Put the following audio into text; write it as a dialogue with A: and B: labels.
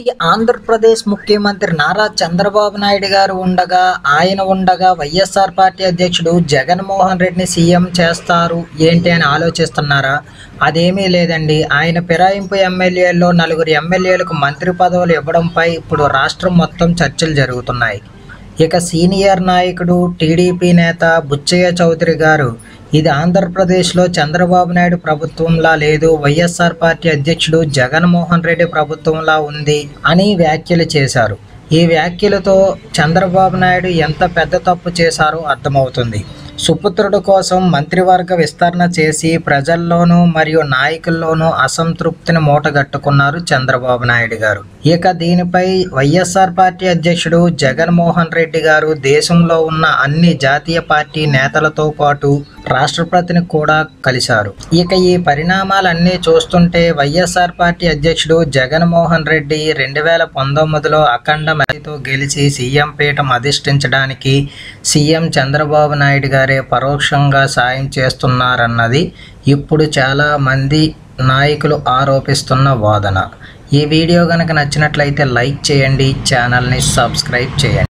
A: నేటి ఆంధ్రప్రదేశ్ ముఖ్యమంత్రి నారా చంద్రబాబు నాయుడు గారు ఉండగా ఆయన ఉండగా వైఎస్ఆర్ పార్టీ అధ్యక్షుడు జగన్మోహన్ రెడ్డిని సీఎం చేస్తారు. ఏంటి అని ఆలోచిస్తున్నారా? అదేమీ లేదండి. ఆయన ఫిరాయింపు ఎమ్మెల్యేల్లో నలుగురు ఎమ్మెల్యేలకు మంత్రి పదవులు ఇవ్వడంపై ఇప్పుడు రాష్ట్రం మొత్తం చర్చలు జరుగుతున్నాయి. ఇక సీనియర్ నాయకుడు టీడీపీ నేత బుచ్చయ్య చౌదరి గారు ఇది ఆంధ్రప్రదేశ్లో చంద్రబాబు నాయుడు ప్రభుత్వంలా లేదు వైఎస్ఆర్ పార్టీ అధ్యక్షుడు జగన్మోహన్ రెడ్డి ప్రభుత్వంలా ఉంది అని వ్యాఖ్యలు చేశారు. ఈ వ్యాఖ్యలతో చంద్రబాబు నాయుడు ఎంత పెద్ద తప్పు చేశారో అర్థమవుతుంది. సుపుత్రుడు కోసం మంత్రివర్గ విస్తరణ చేసి ప్రజల్లోనూ మరియు నాయకుల్లోనూ అసంతృప్తిని మూటగట్టుకున్నారు చంద్రబాబు నాయుడు గారు. ఇక దీనిపై వైఎస్ఆర్ పార్టీ అధ్యక్షుడు జగన్మోహన్ రెడ్డి గారు దేశంలో ఉన్న అన్ని జాతీయ పార్టీ నేతలతో పాటు రాష్ట్రపతిని కూడా కలిశారు. ఇక ఈ పరిణామాలన్నీ చూస్తుంటే వైఎస్ఆర్ పార్టీ అధ్యక్షుడు జగన్మోహన్ రెడ్డి రెండు వేల పంతొమ్మిదిలో అఖండ మతితో గెలిచి సీఎం పీఠం అధిష్ఠించడానికి సీఎం చంద్రబాబు నాయుడు గారే పరోక్షంగా సాయం చేస్తున్నారన్నది ఇప్పుడు చాలా మంది నాయకులు ఆరోపిస్తున్న వాదన. ఈ వీడియో కనుక నచ్చినట్లయితే లైక్ చేయండి ఛానల్ని సబ్స్క్రైబ్ చేయండి.